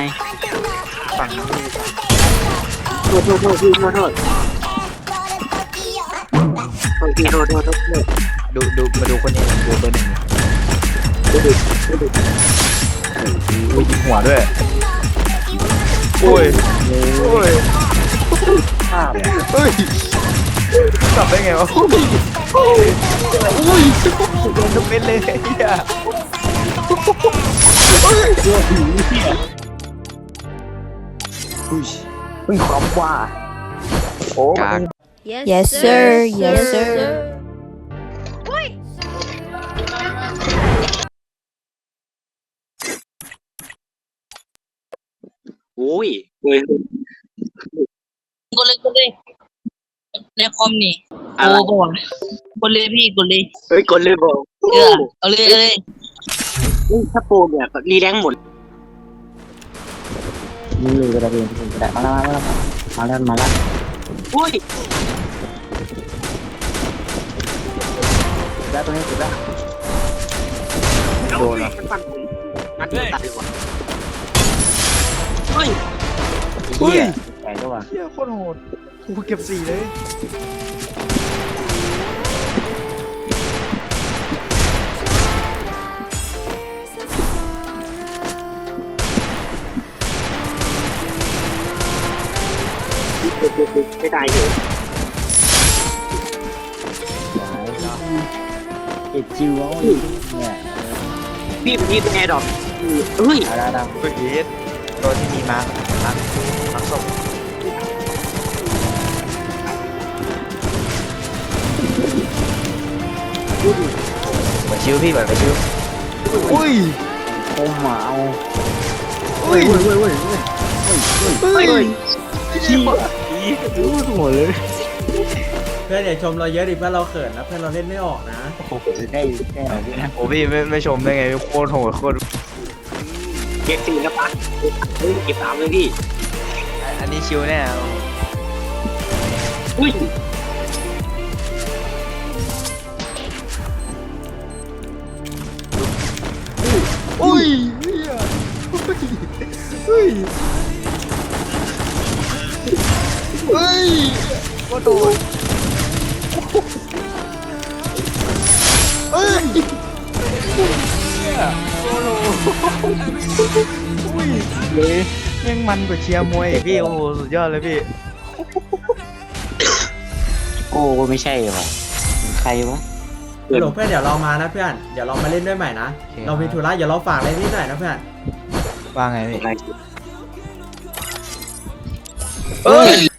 ไงฝั่งนี้โทษโทษโทษพี่โทษโทษโทษพี่โทษโทษโทษโทษดูดูมาดูคนนี้ดูเบอร์หนึ่งดูดิดูดิอุ้ยยิงหัวด้วยโอ้ยโอ้ยภาพเฮ้ยกลับได้ไงวะอุ้ยอุ้ยโดนทุกเม็ดเลยไอ้เหี้ยเรื่อง ผีเนี่ยอุ้ยเป็นความว่า โอ้กาก Yes, sir. Yes, sir. โอ้ยเฮ้ยกดเลยกดเลยในคอมนี่อะโอ้ไรก่อนกดเลยพี่กดเลยเฮ้ยกดเลยบอกเออเอาเลยเอาเลยเฮ้ยถ้าโปรเนี่ยรีแรงหมด นี่เลยกระเด็นกระเด็นมาแล้วมาแล้วมาแล้วมาแล้วอุ้ยแล้วตัวนี้สุดแล้วโดนมันฟันผมนัดเดียวตายว่าเฮ้ยเฮ้ยใหญ่ด้วยเหี้ยโคตรโหดกูเก็บสี่เลย ไม่ตายอยู่เอ็ดจิวเนี่ยพี่พี่เป็นแอร์ดรอปเฮ้ยอะไรนะเฮ้ยเอสตัวที่มีมาร์คมาร์คมาร์คส้มเหมือนชิวพี่เหมือนชิวอุ้ยโคมหมาเอาอุ้ยเว้ยเว้ยเว้ยเว้ยเฮ้ย ชี้รู้หัวเลยเพื่อนอย่าชมเราเยอะดิเพื่อนเราเขินนะเพื่อนเราเล่นไม่ออกนะได้ได้เอาด้วยนะโอ้พี่ไม่ไม่ชมได้ไงโคตรโหดโคตรเก็บสี่แล้วปะเฮ้ยเก็บสามเลยพี่อันนี้ชิวแน่อุ้ยอุ้ยเฮียเฮ้ย เฮ้ยว่าโดนเฮ้ยโอ้โหอุ้ยเลยแม่งมันกว่าเชียร์มวยอีกพี่โอ้โหสุดยอดเลยพี่โอ้ไม่ใช่ว่ะใครวะ ฮัลโหลเพื่อนเดี๋ยวเรามานะเพื่อน เดี๋ยวเรามาเล่นด้วยใหม่นะ โอเคเรามีธุระเดี๋ยวเราฝากอะไรนิดหน่อยนะเพื่อน ว่าไงพี่เอ้ย